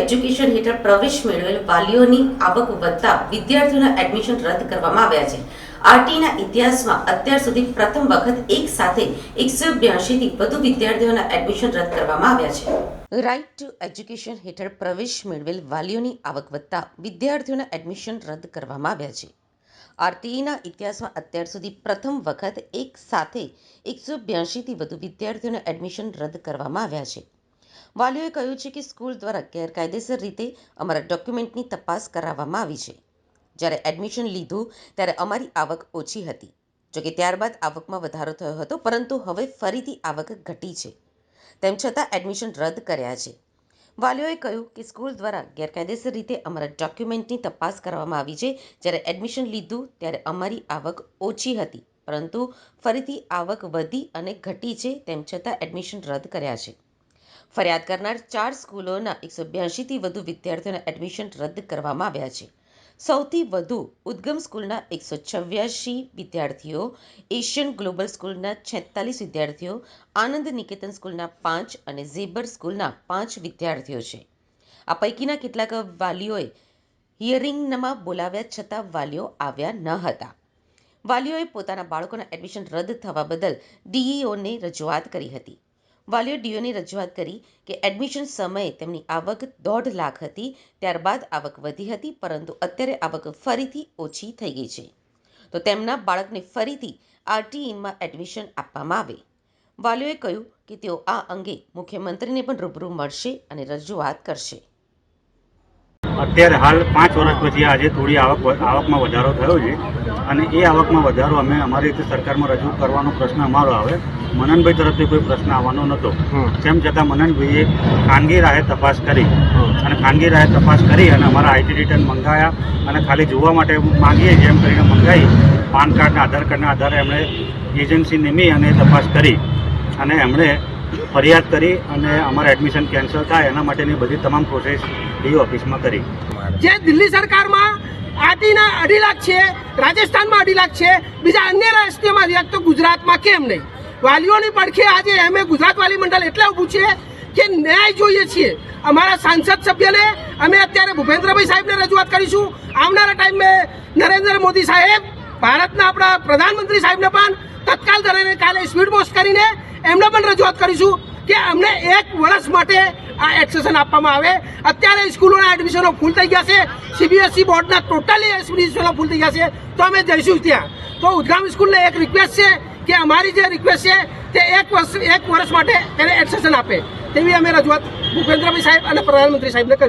Education હેઠળ પ્રવેશ મેળવેલ વાલીઓની આવક વધતા વિદ્યાર્થીઓના એડમિશન રદ કરવામાં આવ્યા છે. આરટીના ઇતિહાસમાં અત્યાર સુધી પ્રથમ વખત એક સાથે એકસો બ્યાસીથી વધુ વિદ્યાર્થીઓના એડમિશન રદ કરવામાં આવ્યા છે. રાઇટ ટુ એજ્યુકેશન હેઠળ પ્રવેશ મેળવેલ વાલીઓની આવક વધતા વિદ્યાર્થીઓના એડમિશન રદ કરવામાં આવ્યા છે. આરટીઈના ઇતિહાસમાં અત્યાર સુધી પ્રથમ વખત એક સાથે એકસો બ્યાસીથી વધુ વિદ્યાર્થીઓના એડમિશન રદ કરવામાં આવ્યા છે. વાલીઓએ કહ્યું છે કે સ્કૂલ દ્વારા ગેરકાયદેસર રીતે અમારા ડોક્યુમેન્ટની તપાસ કરાવવામાં આવી છે. જ્યારે એડમિશન લીધું, ત્યારે અમારી આવક ઓછી હતી. જોકે ત્યારબાદ આવકમાં વધારો થયો હતો, પરંતુ હવે ફરીથી આવક ઘટી છે. તેમ છતાં એડમિશન રદ કર્યા છે. વાલીઓએ કહ્યું કે સ્કૂલ દ્વારા ગેરકાયદેસર રીતે અમારા ડોક્યુમેન્ટની તપાસ કરવામાં આવી છે. જ્યારે એડમિશન લીધું, ત્યારે અમારી આવક ઓછી હતી, પરંતુ ફરીથી આવક વધી અને ઘટી છે, તેમ છતાં એડમિશન રદ કર્યા છે. ફરિયાદ કરનાર ચાર સ્કૂલોના એકસો બ્યાસીથી વધુ વિદ્યાર્થીઓના એડમિશન રદ કરવામાં આવ્યા છે. સૌથી વધુ ઉદ્ગમ સ્કૂલના એકસો છવ્યાસી વિદ્યાર્થીઓ, એશિયન ગ્લોબલ સ્કૂલના છેતાલીસ વિદ્યાર્થીઓ, આનંદ નિકેતન સ્કૂલના પાંચ અને ઝેબર સ્કૂલના પાંચ વિદ્યાર્થીઓ છે. આ પૈકીના કેટલાક વાલીઓએ હિયરિંગમાં બોલાવ્યા છતાં વાલીઓ આવ્યા ન હતા. વાલીઓએ પોતાના બાળકોના એડમિશન રદ થવા બદલ ડીઈઓને રજૂઆત કરી હતી. વાલીઓ ડીઓને રજૂઆત કરી કે એડમિશન સમયે તેમની આવક દોઢ લાખ હતી, ત્યારબાદ આવક વધી હતી, પરંતુ અત્યારે આવક ફરીથી ઓછી થઈ ગઈ છે. તો તેમના બાળકને ફરીથી આરટીઈમાં એડમિશન આપવામાં આવે. વાલીઓએ કહ્યું કે તેઓ આ અંગે મુખ્યમંત્રીને પણ રૂબરૂ મળશે અને રજૂઆત કરશે. અત્યારે હાલ પાંચ વર્ષ પછી આજે થોડી આવક આવકમાં વધારો થયો છે. અને એ આવકમાં વધારો અમે અમારી રીતે સરકારમાં રજૂ કરવાનો પ્રશ્ન અમારો આવે. મનનભાઈ તરફથી કોઈ પ્રશ્ન આવવાનો નહોતો. તેમ છતાં મનનભાઈએ ખાનગી રાહે તપાસ કરી અને ખાનગી રાહે તપાસ કરી અને અમારા આઈટી રિટર્ન મંગાવ્યા અને ખાલી જોવા માટે માંગીએ જેમ કરીને મંગાવી પાન કાર્ડના આધાર કાર્ડના આધારે એમણે એજન્સી નિમી અને તપાસ કરી. અને એમણે ફરિયાદ કરી અને અમારા એડમિશન કેન્સલ થાય, એના માટેની બધી તમામ પ્રોસેસ ડી ઓફિસમાં કરી. જે દિલ્હી સરકારમાં આરટીના અઢી લાખ છે, રાજસ્થાનમાં અઢી લાખ છે, બીજા અન્ય રાજ્યોમાં છે તો ગુજરાતમાં કેમ નહીં? વાલીઓની પડખે આજે અમે ગુજરાત વાલી મંડળ એટલે ઊભું છે કે ન્યાય જોઈએ છીએ. અમારા સાંસદ સભ્યને અમે અત્યારે ભૂપેન્દ્રભાઈ સાહેબને રજૂઆત કરીશું. આવનારા ટાઈમે નરેન્દ્ર મોદી સાહેબ, ભારતના આપણા પ્રધાનમંત્રી સાહેબને પણ તત્કાલ ધોરણે કાલે સ્પીડ પોસ્ટ કરીને એમને પણ રજૂઆત કરીશું કે અમને એક વર્ષ માટે આ એક્સેશન આપવામાં આવે. અત્યારે સ્કૂલોના એડમિશનો ફૂલ થઈ ગયા છે. સીબીએસઈ બોર્ડના ટોટલી એડમિશનો ફૂલ થઈ ગયા છે. તો અમે જઈશું ત્યાં. તો ઉદગામ સ્કૂલને એક રિક્વેસ્ટ છે કે અમારી જે રિક્વેસ્ટ છે તે એક વર્ષ એક વર્ષ માટે એને એક્સેશન આપે. તેવી અમે રજૂઆત ભૂપેન્દ્રભાઈ સાહેબ અને પ્રધાનમંત્રી સાહેબને કરીશું.